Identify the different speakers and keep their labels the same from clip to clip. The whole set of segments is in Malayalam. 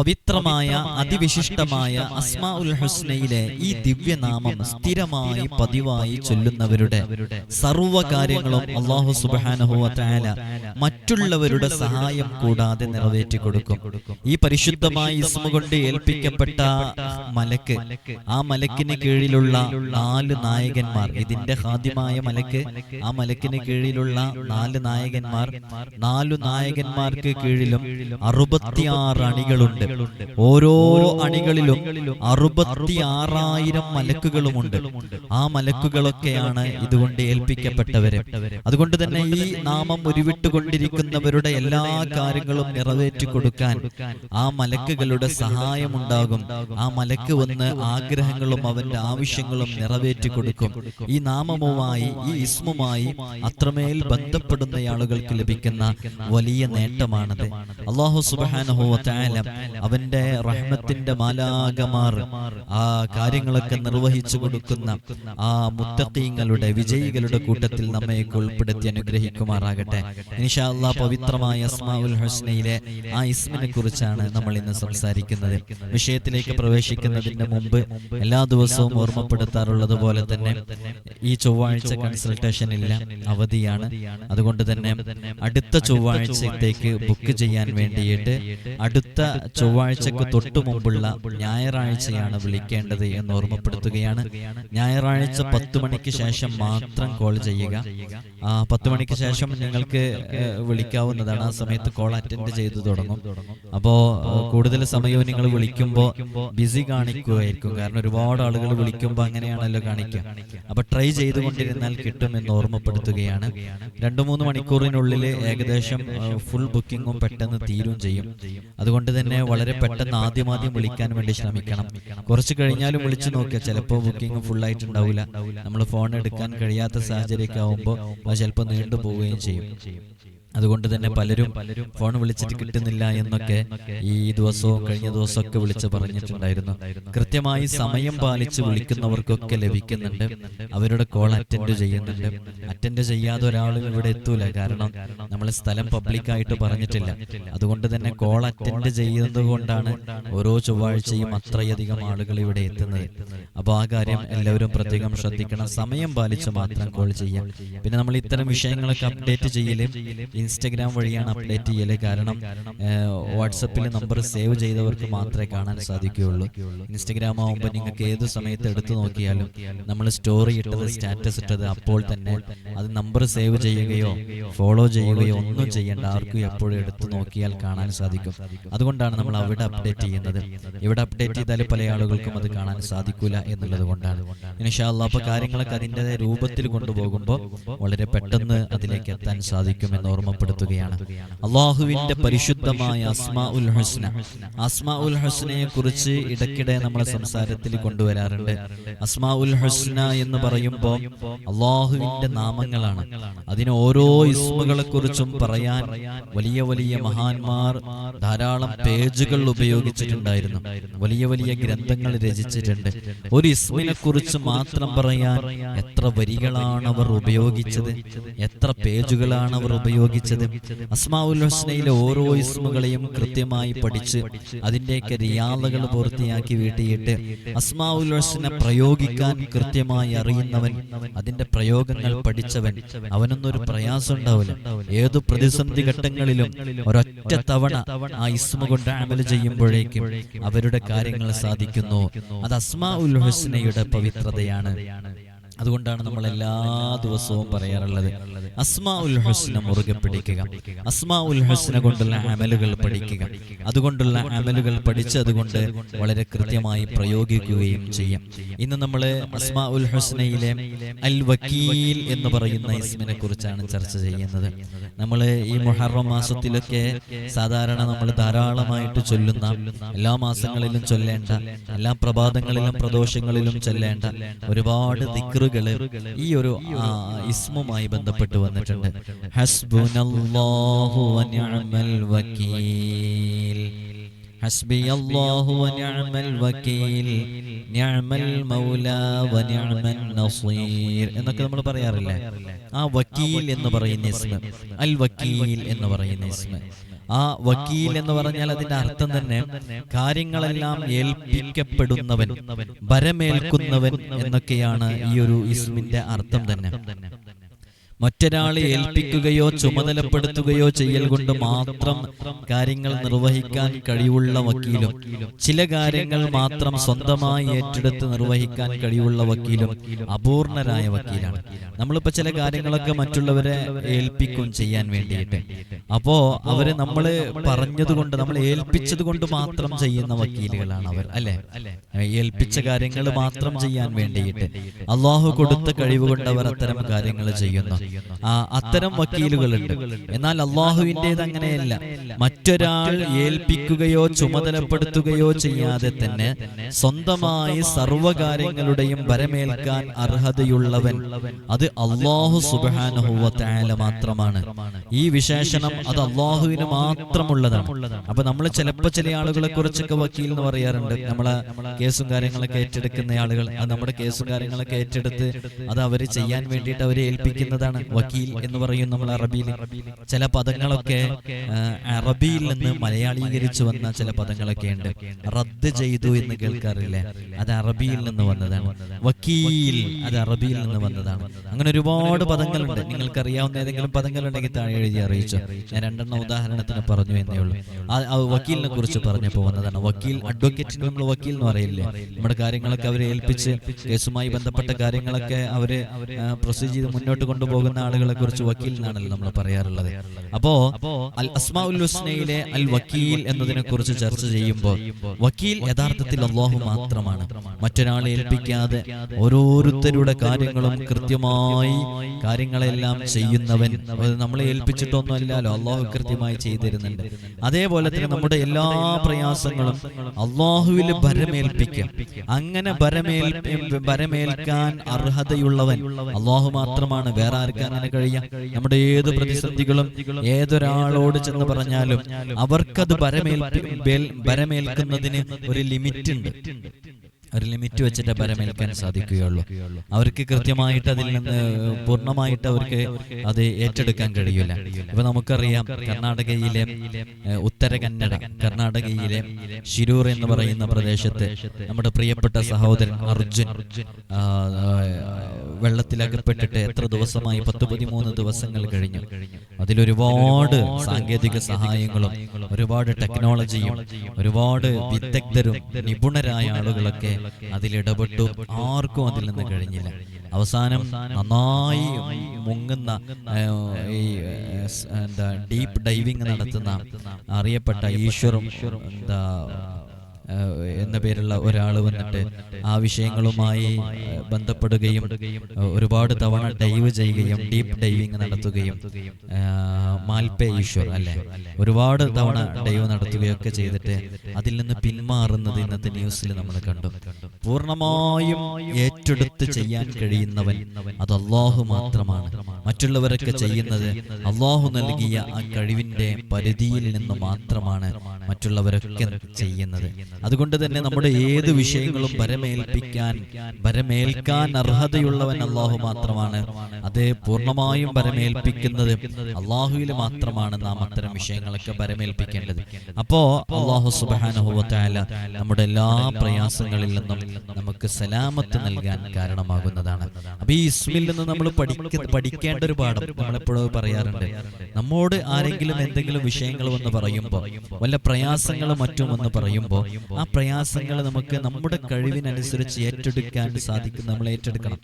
Speaker 1: പവിത്രമായ അതിവിശിഷ്ടമായ അസ്മാ ഉൽ ഹുസ്നയിലെ ഈ ദിവ്യനാമം സ്ഥിരമായി പതിവായി ചൊല്ലുന്നവരുടെ സർവകാര്യങ്ങളും അള്ളാഹു സുബാനഹുല മറ്റുള്ളവരുടെ സഹായം കൂടാതെ നിറവേറ്റി കൊടുക്കും. ഈ പരിശുദ്ധമായ ഇസ്മ കൊണ്ട് ഏൽപ്പിക്കപ്പെട്ട മലക്ക്. ആ മലക്കിന് കീഴിലുള്ള നാല് നായകന്മാർ. ഇതിന്റെ ഹാദ്യമായ മലക്ക്. ആ മലക്കിന് കീഴിലുള്ള നാല് നായകന്മാർ. നാലു നായകന്മാർക്ക് കീഴിലും അറുപത്തിയാറ് അണികളുണ്ട്. ഓരോ അണികളിലും അറുപത്തി ആറായിരം മലക്കുകളുമുണ്ട്. ആ മലക്കുകളൊക്കെയാണ് ഇതുകൊണ്ട് ഏൽപ്പിക്കപ്പെട്ടവര്. അതുകൊണ്ട് തന്നെ ഈ നാമം ഉരുവിട്ടുകൊണ്ടിരിക്കുന്നവരുടെ എല്ലാ കാര്യങ്ങളും നിറവേറ്റി കൊടുക്കാൻ ആ മലക്കുകളുടെ സഹായം ഉണ്ടാകും ആ മലക്ക് വന്ന് ആഗ്രഹങ്ങളും അവന്റെ ആവശ്യങ്ങളും നിറവേറ്റി കൊടുക്കും. ഈ നാമവുമായി ഈ ഇസ്മുമായി അത്രമേൽ ബന്ധപ്പെടുന്ന ആളുകൾക്ക് ലഭിക്കുന്ന വലിയ നേട്ടമാണത്. അള്ളാഹു സുബാനഹുല അവന്റെ റഹ്മത്തിന്റെ മാലാകമാർ ആ കാര്യങ്ങളൊക്കെ നിർവഹിച്ചു കൊടുക്കുന്ന ആ മുത്തീങ്ങളുടെ വിജയികളുടെ കൂട്ടത്തിൽ നമ്മയൊക്കെ ഉൾപ്പെടുത്തി അനുഗ്രഹിക്കുമാറാകട്ടെ. ഇൻഷാ അള്ളാഹ് പവിത്രമായ അസ്മാഉൽ ഹുസ്നയിലെ ആ ഇസ്മിനെ കുറിച്ചാണ് നമ്മൾ ഇന്ന് സംസാരിക്കുന്നത്. വിഷയത്തിലേക്ക് പ്രവേശിക്കുന്നതിന് മുമ്പ് എല്ലാ ദിവസവും ഓർമ്മപ്പെടുത്താറുള്ളത് പോലെ തന്നെ ഈ ചൊവ്വാഴ്ച കൺസൾട്ടേഷൻ ഇല്ല അവധിയാണ്. അതുകൊണ്ട് തന്നെ അടുത്ത ചൊവ്വാഴ്ചത്തേക്ക് ബുക്ക് ചെയ്യാൻ വേണ്ടിയിട്ട് അടുത്ത ചൊവ്വാഴ്ചക്ക് തൊട്ടു മുമ്പുള്ള ഞായറാഴ്ചയാണ് വിളിക്കേണ്ടത് എന്ന് ഓർമ്മപ്പെടുത്തുകയാണ്. ഞായറാഴ്ച പത്ത് മണിക്ക് ശേഷം മാത്രം കോൾ ചെയ്യുക. പത്ത് മണിക്ക് ശേഷം നിങ്ങൾക്ക് വിളിക്കാവുന്നതാണ്. ആ സമയത്ത് കോൾ അറ്റൻഡ് ചെയ്തു തുടങ്ങും. അപ്പോ കൂടുതൽ സമയവും നിങ്ങൾ വിളിക്കുമ്പോൾ ബിസി കാണിക്കുകയായിരിക്കും. കാരണം ഒരുപാട് ആളുകൾ വിളിക്കുമ്പോൾ അങ്ങനെയാണല്ലോ കാണിക്കുക. അപ്പൊ ട്രൈ ചെയ്തുകൊണ്ടിരുന്നാൽ കിട്ടും എന്ന് ഓർമ്മപ്പെടുത്തുകയാണ്. രണ്ടു മൂന്ന് മണിക്കൂറിനുള്ളിൽ ഏകദേശം ഫുൾ ബുക്കിങ്ങും പെട്ടെന്ന് തീരും ചെയ്യും. അതുകൊണ്ട് തന്നെ വളരെ പെട്ടെന്ന് ആദ്യം ആദ്യം വിളിക്കാൻ വേണ്ടി ശ്രമിക്കണം. കുറച്ച് കഴിഞ്ഞാലും വിളിച്ചു നോക്കുക ചിലപ്പോൾ ബുക്കിംഗ് ഫുൾ ആയിട്ടുണ്ടാവില്ല. നമ്മൾ ഫോൺ എടുക്കാൻ കഴിയാത്ത സാഹചര്യമൊക്കെ ആവുമ്പോൾ അത് ചിലപ്പോൾ നീണ്ടു പോവുകയും ചെയ്യും. അതുകൊണ്ട് തന്നെ പലരും ഫോൺ വിളിച്ചിട്ട് കിട്ടുന്നില്ല എന്നൊക്കെ ഈ ദിവസവും കഴിഞ്ഞ ദിവസമൊക്കെ വിളിച്ച് പറഞ്ഞിട്ടുണ്ടായിരുന്നു. കൃത്യമായി സമയം പാലിച്ച് വിളിക്കുന്നവർക്കൊക്കെ ലഭിക്കുന്നുണ്ട്. അവരുടെ കോൾ അറ്റൻഡ് ചെയ്യുന്നുണ്ട്. അറ്റൻഡ് ചെയ്യാതെ ഒരാളും ഇവിടെ എത്തൂല. കാരണം നമ്മൾ സ്ഥലം പബ്ലിക്കായിട്ട് പറഞ്ഞിട്ടില്ല. അതുകൊണ്ട് തന്നെ കോൾ അറ്റൻഡ് ചെയ്യുന്നത് കൊണ്ടാണ് ഓരോ ചൊവ്വാഴ്ചയും അത്രയധികം ആളുകൾ ഇവിടെ എത്തുന്നത്. അപ്പോൾ ആ കാര്യം എല്ലാവരും പ്രത്യേകം ശ്രദ്ധിക്കണം. സമയം പാലിച്ച് മാത്രം കോൾ ചെയ്യാം. പിന്നെ നമ്മൾ ഇത്തരം വിഷയങ്ങളൊക്കെ അപ്ഡേറ്റ് ചെയ്യൽ ഇൻസ്റ്റഗ്രാം വഴിയാണ് അപ്ഡേറ്റ് ചെയ്യൽ കാരണം വാട്സപ്പിൽ നമ്പർ സേവ് ചെയ്തവർക്ക് മാത്രമേ കാണാൻ സാധിക്കുകയുള്ളൂ. ഇൻസ്റ്റഗ്രാം ആകുമ്പോൾ നിങ്ങൾക്ക് ഏത് സമയത്ത് എടുത്തു നോക്കിയാലും നമ്മൾ സ്റ്റോറി ഇട്ടത് സ്റ്റാറ്റസ് ഇട്ടത് അപ്പോൾ തന്നെ അത് നമ്പർ സേവ് ചെയ്യുകയോ ഫോളോ ചെയ്യുകയോ ഒന്നും ചെയ്യേണ്ട ആർക്കും എപ്പോഴും എടുത്തു നോക്കിയാൽ കാണാൻ സാധിക്കും. അതുകൊണ്ടാണ് നമ്മൾ അവിടെ അപ്ഡേറ്റ് ചെയ്യുന്നത്. ഇവിടെ അപ്ഡേറ്റ് ചെയ്താൽ പല ആളുകൾക്കും അത് കാണാൻ സാധിക്കില്ല എന്നുള്ളത് കൊണ്ടാണ്. ഇൻഷാല്ല അപ്പൊ കാര്യങ്ങളൊക്കെ അതിന്റെ രൂപത്തിൽ കൊണ്ടുപോകുമ്പോൾ വളരെ പെട്ടെന്ന് അതിലേക്ക് എത്താൻ സാധിക്കും എന്ന് ഓർമ്മപ്പെടുത്തുകയാണ്. അള്ളാഹുവിന്റെ പരിശുദ്ധമായ അസ്മാ ഉൽ ഹുസ്ന. അസ്മാ ഉൽ ഹുസ്നയെ കുറിച്ച് ഇടയ്ക്കിടെ നമ്മളെ സംസാരത്തിൽ കൊണ്ടുവരാറുണ്ട്. അസ്മാ ഉൽ ഹുസ്ന എന്ന് പറയുമ്പോൾ അള്ളാഹുവിന്റെ നാമങ്ങളാണ്. അതിന് ഓരോ ഇസ്മുകളെ കുറിച്ചും പറയാൻ വലിയ വലിയ മഹാന്മാർ ധാരാളം പേജുകൾ ഉപയോഗിച്ചിട്ടുണ്ടായിരുന്നു. വലിയ വലിയ ഗ്രന്ഥങ്ങൾ രചിച്ചിട്ടുണ്ട്. ഒരു ഇസ്മിനെ കുറിച്ച് മാത്രം പറയാൻ എത്ര വരികളാണ് അവർ ഉപയോഗിച്ചത്? എത്ര പേജുകളാണ് അവർ ഉപയോഗിച്ചത്? അസ്മാ അസ്മാവുൽ ഹുസ്നയിലെ ഓരോ ഇസ്മുകളെയും കൃത്യമായി പഠിച്ച് അതിന്റെയൊക്കെ റിയാദകൾ പൂർത്തിയാക്കി വീട്ടിയിട്ട് അസ്മാവുൽ ഹുസ്നെ ഹുസ്ന പ്രയോഗിക്കാൻ കൃത്യമായി അറിയുന്നവൻ അതിന്റെ പ്രയോഗങ്ങൾ പഠിച്ചവൻ. അവനൊന്നൊരു പ്രയാസം ഉണ്ടാവില്ല. ഏതു പ്രതിസന്ധി ഘട്ടങ്ങളിലും ഒരൊറ്റ തവണ ആ ഇസ്മ കൊണ്ട് അമൽ ചെയ്യുമ്പോഴേക്കും അവരുടെ കാര്യങ്ങൾ സാധിക്കുന്നു. അത് അസ്മാ ഉൽ ഹുസ്നയുടെ പവിത്രതയാണ്. അതുകൊണ്ടാണ് നമ്മൾ എല്ലാ ദിവസവും പറയാറുള്ളത്. അസ്മാ ഉൽ ഹസ്ന മുറുകെ പിടിക്കുക. അസ്മാ ഉൽ ഹസ്ന കൊണ്ടുള്ള അമലുകൾ പഠിക്കുക. അതുകൊണ്ടുള്ള അമലുകൾ പഠിച്ചതുകൊണ്ട് വളരെ കൃത്യമായി പ്രയോഗിക്കുകയും ചെയ്യാം. ഇന്ന് നമ്മൾ അസ്മാ ഉൽ ഹസ്നയിലെ അൽ വക്കീൽ എന്ന് പറയുന്ന ഇസ്മിനെ കുറിച്ചാണ് ചർച്ച ചെയ്യുന്നത്. നമ്മൾ ഈ മുഹറം മാസത്തിലൊക്കെ സാധാരണ നമ്മൾ ധാരാളമായിട്ട് ചൊല്ലുന്ന എല്ലാ മാസങ്ങളിലും ചൊല്ലേണ്ട എല്ലാ പ്രഭാതങ്ങളിലും പ്രദോഷങ്ങളിലും ചൊല്ലേണ്ട ഒരുപാട് ദിക്റുകൾ ഈ ഒരു ഇസ്മുമായി ബന്ധപ്പെട്ട് വന്നിട്ടുണ്ട്. ഹസ്ബുനല്ലാഹു വനിഅമൽ വകീൽ. ഹസ്ബി അല്ലാഹു വനിഅമൽ വകീൽ. നിഅമൽ മൗല വനിഅമൻ നസീർ എന്നൊക്കെ നമ്മൾ പറയാറില്ലേ? ആ വക്കീൽ എന്ന് പറയുന്ന ഇസ്മ. അൽ വക്കീൽ എന്ന് പറയുന്ന ഇസ്മ. ആ വക്കീൽ എന്ന് പറഞ്ഞാൽ അതിന്റെ അർത്ഥം തന്നെ കാര്യങ്ങളെല്ലാം ഏൽപ്പിക്കപ്പെടുന്നവൻ ഭരമേൽക്കുന്നവൻ എന്നൊക്കെയാണ് ഈ ഒരു ഇസ്മിന്റെ അർത്ഥം തന്നെ. മറ്റൊരാളെ ഏൽപ്പിക്കുകയോ ചുമതലപ്പെടുത്തുകയോ ചെയ്യൽ കൊണ്ട് മാത്രം കാര്യങ്ങൾ നിർവഹിക്കാൻ കഴിവുള്ള വക്കീലും ചില കാര്യങ്ങൾ മാത്രം സ്വന്തമായി ഏറ്റെടുത്ത് നിർവഹിക്കാൻ കഴിവുള്ള വക്കീലും അപൂർണരായ വക്കീലാണ്. നമ്മളിപ്പോ ചില കാര്യങ്ങളൊക്കെ മറ്റുള്ളവരെ ഏൽപ്പിക്കും ചെയ്യാൻ വേണ്ടിയിട്ട്. അപ്പോ അവർ നമ്മൾ പറഞ്ഞതുകൊണ്ട് നമ്മൾ ഏൽപ്പിച്ചത് കൊണ്ട് മാത്രം ചെയ്യുന്ന വക്കീലുകളാണ് അവർ അല്ലെ? ഏൽപ്പിച്ച കാര്യങ്ങൾ മാത്രം ചെയ്യാൻ വേണ്ടിയിട്ട്. അള്ളാഹു കൊടുത്ത കഴിവ് കൊണ്ട് അവർ അത്തരം കാര്യങ്ങൾ ചെയ്യുന്നു. അത്തരം വക്കീലുകളുണ്ട്. എന്നാൽ അള്ളാഹുവിന്റെത് അങ്ങനെയല്ല. മറ്റൊരാൾ ഏൽപ്പിക്കുകയോ ചുമതലപ്പെടുത്തുകയോ ചെയ്യാതെ തന്നെ സ്വന്തമായി സർവകാര്യങ്ങളുടെയും വരമേൽക്കാൻ അർഹതയുള്ളവൻ. അത് അള്ളാഹു സുബാനുഹുവല മാത്രമാണ്. ഈ വിശേഷണം അത് അള്ളാഹുവിന് മാത്രമുള്ളതാണ്. അപ്പൊ നമ്മൾ ചിലപ്പോ ചില ആളുകളെ കുറിച്ചൊക്കെ വക്കീൽ എന്ന് പറയാറുണ്ട്. നമ്മളെ കേസും കാര്യങ്ങളൊക്കെ ഏറ്റെടുക്കുന്ന ആളുകൾ. അത് നമ്മുടെ കേസും കാര്യങ്ങളൊക്കെ ഏറ്റെടുത്ത് അത് അവർ ചെയ്യാൻ വേണ്ടിയിട്ട് അവരെ ഏൽപ്പിക്കുന്നതാണ്. വക്കീൽ എന്ന് പറയും നമ്മൾ അറബിയിൽ. ചില പദങ്ങളൊക്കെ അറബിയിൽ നിന്ന് മലയാളീകരിച്ചു വന്ന ചില പദങ്ങളൊക്കെ ഉണ്ട്. റദ്ദ് ചെയ്തു എന്ന് കേൾക്കാറില്ലേ? അത് അറബിയിൽ നിന്ന് വന്നതാണ്. വക്കീൽ അത് അറബിയിൽ നിന്ന് വന്നതാണ്. അങ്ങനെ ഒരുപാട് പദങ്ങളുണ്ട്. നിങ്ങൾക്ക് അറിയാവുന്ന ഏതെങ്കിലും പദങ്ങളുണ്ടെങ്കിൽ താഴെ എഴുതി അറിയിച്ചു? ഞാൻ രണ്ടെണ്ണം ഉദാഹരണത്തിന് പറഞ്ഞു എന്നേ ഉള്ളൂ. ആ വക്കീലിനെ കുറിച്ച് പറഞ്ഞപ്പോൾ വന്നതാണ്. വക്കീൽ അഡ്വക്കേറ്റിന് നമ്മൾ വക്കീൽ എന്ന് പറയില്ലേ? നമ്മുടെ കാര്യങ്ങളൊക്കെ അവരെ ഏൽപ്പിച്ച് കേസുമായി ബന്ധപ്പെട്ട കാര്യങ്ങളൊക്കെ അവർ പ്രൊസീജ് ചെയ്ത് മുന്നോട്ട് കൊണ്ടുപോകുന്ന ആളുകളെ കുറിച്ച് വക്കീൽ എന്നാണല്ലോ നമ്മൾ പറയാറുള്ളത്. അപ്പോ അൽ അസ്മാഉൽ ഹുസ്നയിലെ അൽ വക്കീൽ എന്നതിനെ കുറിച്ച് ചർച്ച ചെയ്യുമ്പോൾ വക്കീൽ യഥാർത്ഥത്തിൽ അള്ളാഹു മാത്രമാണ്. മറ്റൊരാളെ ഏൽപ്പിക്കാതെ ഓരോരുത്തരുടെ കാര്യങ്ങളും കൃത്യമായി കാര്യങ്ങളെല്ലാം ചെയ്യുന്നവൻ. നമ്മളെ ഏൽപ്പിച്ചിട്ടൊന്നും അല്ലല്ലോ അള്ളാഹു കൃത്യമായി ചെയ്തിരുന്നുണ്ട്. അതേപോലെ തന്നെ നമ്മുടെ എല്ലാ പ്രയാസങ്ങളും അള്ളാഹുവിൽ ഭരമേൽപ്പിക്കുക അങ്ങനെ ഭരമേൽ ഭരമേൽക്കാൻ അർഹതയുള്ളവൻ അള്ളാഹു മാത്രമാണ്. വേറെ ആർക്കും അങ്ങനെ കഴിയാം. നമ്മുടെ ഏത് പ്രതിസന്ധികളും ഏതൊരാളോട് ചെന്ന് പറഞ്ഞാലും അവർക്കത് ഭരമേൽപ്പി ബേൽ- ഭരമേൽക്കുന്നതിന് ഒരു ലിമിറ്റ് ഉണ്ട് ഒരു ലിമിറ്റ് വെച്ചിട്ട് പരമേൽക്കാൻ സാധിക്കുകയുള്ളൂ. അവർക്ക് കൃത്യമായിട്ട് അതിൽ നിന്ന് പൂർണമായിട്ട് അവർക്ക് അത് ഏറ്റെടുക്കാൻ കഴിയില്ല. ഇപ്പൊ നമുക്കറിയാം കർണാടകയിലെ ഉത്തര കന്നഡ കർണാടകയിലെ ശിരൂർ എന്ന് പറയുന്ന പ്രദേശത്ത് നമ്മുടെ പ്രിയപ്പെട്ട സഹോദരൻ അർജുൻ വെള്ളത്തിലകപ്പെട്ടിട്ട് എത്ര ദിവസമായി പത്ത് പതിമൂന്ന് ദിവസങ്ങൾ കഴിഞ്ഞു. അതിലൊരുപാട് സാങ്കേതിക സഹായങ്ങളും ഒരുപാട് ടെക്നോളജിയും ഒരുപാട് വിദഗ്ധരും നിപുണരായ ആളുകളൊക്കെ അതിലിടപെട്ടു. ആർക്കും അതിൽ നിന്ന് കഴിഞ്ഞില്ല. അവസാനം നന്നായി മുങ്ങുന്ന ഈ എന്താ ഡീപ്പ് ഡൈവിംഗ് നടത്തുന്ന അറിയപ്പെട്ട ഈശ്വറും എന്താ എന്ന പേരുള്ള ഒരാൾ വന്നിട്ട് ആ വിഷയങ്ങളുമായി ബന്ധപ്പെടുകയും ഒരുപാട് തവണ ഡൈവ് ചെയ്യുകയും ഡീപ്പ് ഡൈവിങ് നടത്തുകയും മാൽപേ ഈശ്വർ അല്ലെ? ഒരുപാട് തവണ ഡൈവ് നടത്തുകയൊക്കെ ചെയ്തിട്ട് അതിൽ നിന്ന് പിന്മാറുന്നത് ഇന്നത്തെ ന്യൂസിൽ നമ്മൾ കണ്ടു. പൂർണമായും ഏറ്റെടുത്ത് ചെയ്യാൻ കഴിയുന്നവൻ അത് അള്ളാഹു മാത്രമാണ്. മറ്റുള്ളവരൊക്കെ ചെയ്യുന്നത് അള്ളാഹു നൽകിയ ആ കഴിവിന്റെ പരിധിയിൽ നിന്ന് മാത്രമാണ് മറ്റുള്ളവരൊക്കെ ചെയ്യുന്നത്. അതുകൊണ്ട് തന്നെ നമ്മുടെ ഏത് വിഷയങ്ങളും ഭരമേൽപ്പിക്കാൻ ഭരമേൽക്കാൻ അർഹതയുള്ളവൻ അള്ളാഹു മാത്രമാണ്. അത് പൂർണമായും ഭരമേൽപ്പിക്കുന്നത് അള്ളാഹുവിൽ മാത്രമാണ് നാം അത്തരം വിഷയങ്ങളൊക്കെ ഭരമേൽപ്പിക്കേണ്ടത്. അപ്പോ അള്ളാഹു സുബാനുഭവത്തായ നമ്മുടെ എല്ലാ പ്രയാസങ്ങളിൽ നിന്നും നമുക്ക് സലാമത്ത് നൽകാൻ കാരണമാകുന്നതാണ്. അപ്പൊ ഈ ഇസ്മിൽ നിന്ന് നമ്മൾ പഠിക്ക പഠിക്കേണ്ട ഒരു പാഠം നമ്മളെപ്പോഴും പറയാറുണ്ട്. നമ്മോട് ആരെങ്കിലും എന്തെങ്കിലും വിഷയങ്ങൾ വന്ന് പറയുമ്പോൾ വല്ല പ്രയാസങ്ങളും മറ്റും വന്ന് പറയുമ്പോൾ ആ പ്രയാസങ്ങൾ നമുക്ക് നമ്മുടെ കഴിവിനനുസരിച്ച് ഏറ്റെടുക്കാൻ സാധിക്കും നമ്മൾ ഏറ്റെടുക്കണം.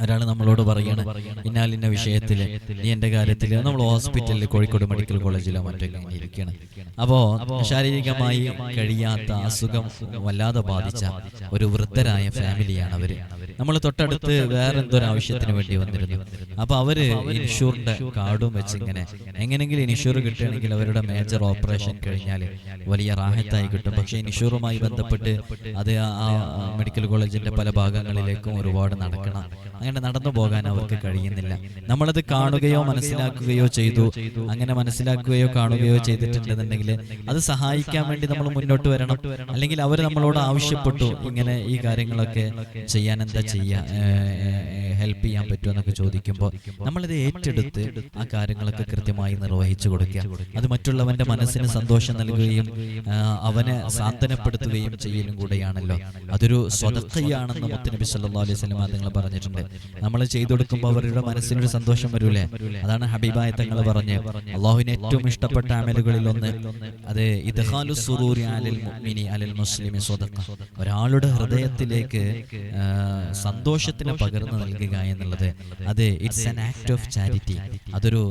Speaker 1: ഒരാൾ നമ്മളോട് പറയാണ് ഇന്നാലിന്ന വിഷയത്തിൽ നീ എന്റെ കാര്യത്തിൽ നമ്മൾ ഹോസ്പിറ്റലിൽ കോഴിക്കോട് മെഡിക്കൽ കോളേജിലോ മറ്റോ ഇരിക്കണം ഇരിക്കുകയാണ് അപ്പോ ശാരീരികമായി കഴിയാത്ത അസുഖം വല്ലാതെ ബാധിച്ച ഒരു വൃദ്ധരായ ഫാമിലിയാണ് അവർ നമ്മൾ തൊട്ടടുത്ത് വേറെ എന്തൊരു ഒരു ആവശ്യത്തിന് വേണ്ടി വന്നിരുന്നു. അപ്പൊ അവർ ഇൻഷൂറിന്റെ കാർഡും വെച്ച് ഇങ്ങനെ എങ്ങനെങ്കിലും ഇൻഷൂർ കിട്ടുകയാണെങ്കിൽ അവരുടെ മേജർ ഓപ്പറേഷൻ കഴിഞ്ഞാൽ വലിയ റാഹത്തായി കിട്ടും. പക്ഷേ ഇൻഷൂർ ബന്ധപ്പെട്ട് അത് ആ മെഡിക്കൽ കോളേജിന്റെ പല ഭാഗങ്ങളിലേക്കും ഒരുപാട് നടക്കണം. അങ്ങനെ നടന്നു പോകാൻ അവർക്ക് കഴിയുന്നില്ല. നമ്മളത് കാണുകയോ മനസ്സിലാക്കുകയോ ചെയ്തു. അങ്ങനെ മനസ്സിലാക്കുകയോ കാണുകയോ ചെയ്തിട്ടുണ്ടെന്നുണ്ടെങ്കിൽ അത് സഹായിക്കാൻ വേണ്ടി നമ്മൾ മുന്നോട്ട് വരണം. അല്ലെങ്കിൽ അവർ നമ്മളോട് ആവശ്യപ്പെട്ടു ഇങ്ങനെ ഈ കാര്യങ്ങളൊക്കെ ചെയ്യാൻ എന്താ ചെയ്യാ ഹെൽപ്പ് ചെയ്യാൻ പറ്റുമോ എന്നൊക്കെ ചോദിക്കുമ്പോൾ നമ്മളിത് ഏറ്റെടുത്ത് ആ കാര്യങ്ങളൊക്കെ കൃത്യമായി നിർവഹിച്ചു കൊടുക്കുക. അത് മറ്റുള്ളവന്റെ മനസ്സിന് സന്തോഷം നൽകുകയും അവനെ സാന്ത്വനപ്പെടുത്തുകയും ചെയ്യലും കൂടെയാണല്ലോ. അതൊരു സ്വതക്കയാണെന്ന് മുത്തനബി സല്ലാ അലൈഹി വസല്ലം തങ്ങൾ പറഞ്ഞിട്ടുണ്ട്. നമ്മൾ ചെയ്തു കൊടുക്കുമ്പോൾ അവരുടെ മനസ്സിനൊരു സന്തോഷം വരൂലേ? അതാണ് ഹബീബായ തങ്ങൾ പറഞ്ഞ് അള്ളാഹുവിന് ഏറ്റവും ഇഷ്ടപ്പെട്ട അമലുകളിൽ ഒന്ന് അത് ഇദ്ഹാലു സുറൂരി അലൽ മുഅ്മിനി അലൽ മുസ്ലിമി സ്വതക്ക. ഒരാളുടെ ഹൃദയത്തിലേക്ക് സന്തോഷത്തിന് പകർന്നു നൽകുക എന്നുള്ളത് അത് it's an act of charity അതൊരു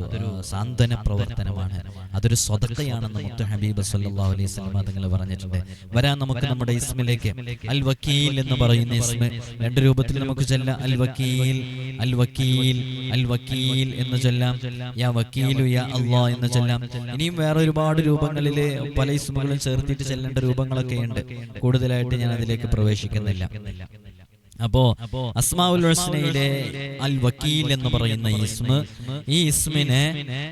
Speaker 1: സാന്ത്വന പ്രവർത്തനമാണ്. അതൊരു സ്വതക്കയാണെന്ന് മുത്ത ഹബീബ് സല്ലാ അലൈഹി വസല്ലം തങ്ങൾ പറഞ്ഞിട്ടുണ്ട് വരാൻ നമുക്ക് നമ്മുടെ ഇസ്മിലേക്ക്. അൽ വക്കീൽ എന്ന് പറയുന്ന ഇസ്മ. രണ്ട് രൂപത്തിൽ നമുക്ക് ചൊല്ലാം അൽ വക്കീൽ അൽ വക്കീൽ അൽ വക്കീൽ എന്ന് ചൊല്ലാം. യാ വക്കീലു യാ അള്ളാ എന്ന് ചൊല്ലാം. ഇനിയും വേറെ ഒരുപാട് രൂപങ്ങളിൽ പല ഇസ്മുകളും ചേർത്തിട്ട് ചെല്ലേണ്ട രൂപങ്ങളൊക്കെ ഉണ്ട്. കൂടുതലായിട്ട് ഞാൻ അതിലേക്ക് പ്രവേശിക്കുന്നില്ല. അപ്പോ അസ്മാഉൽ ഹുസ്നയിലെ അൽ വക്കീൽ എന്ന് പറയുന്ന ഇസ്മ ഈ ഇസ്മിനെ